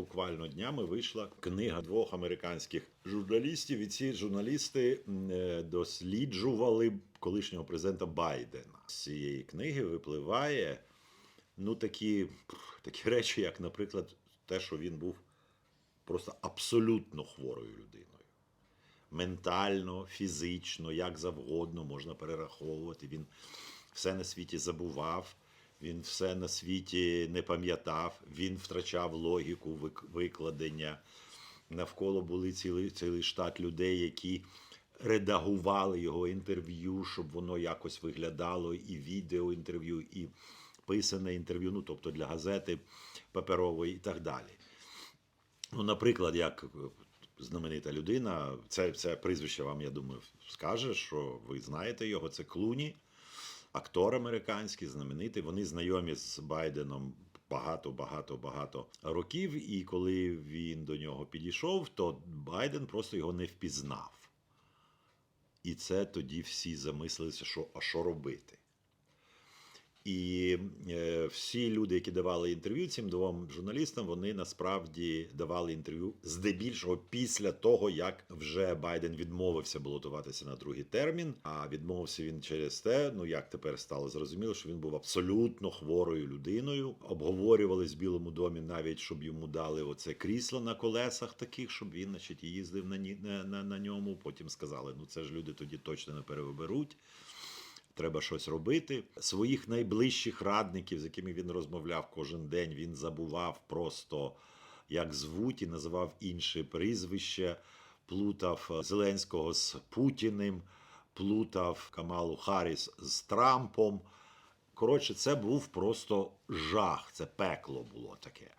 буквально днями вийшла книга двох американських журналістів. І ці журналісти е, досліджували колишнього президента Байдена. З цієї книги випливає ну такі, такі речі, як, наприклад, те, що він був просто абсолютно хворою людиною. Ментально, фізично, як завгодно можна перераховувати. Він все на світі забував, він все на світі не пам'ятав, він втрачав логіку викладення. Навколо були цілий, цілий штат людей, які редагували його інтерв'ю, щоб воно якось виглядало, і відеоінтерв'ю, і писане інтерв'ю, ну тобто для газети паперової і так далі. Ну, наприклад, як знаменита людина, це, це прізвище вам, я думаю, скаже, що ви знаєте його, це Клуні, актор американський, знаменитий. Вони знайомі з Байденом багато, багато, багато років. І коли він до нього підійшов, то Байден просто його не впізнав. І це тоді всі замислилися, що а що робити. І е, всі люди, які давали інтерв'ю цим двом журналістам, вони насправді давали інтерв'ю здебільшого після того, як вже Байден відмовився балотуватися на другий термін. А відмовився він через те, ну як тепер стало зрозуміло, що він був абсолютно хворою людиною. Обговорювались в Білому домі навіть, щоб йому дали оце крісло на колесах таких, щоб він, значить, їздив на, на, на, на ньому. Потім сказали, ну це ж люди тоді точно не перевиберуть треба щось робити. Своїх найближчих радників, з якими він розмовляв кожен день, він забував просто, як звуть, і називав інше прізвище, плутав е, Зеленського з Путіним, плутав Камалу Харріс з Трампом. Коротше, це був просто жах, це пекло було таке.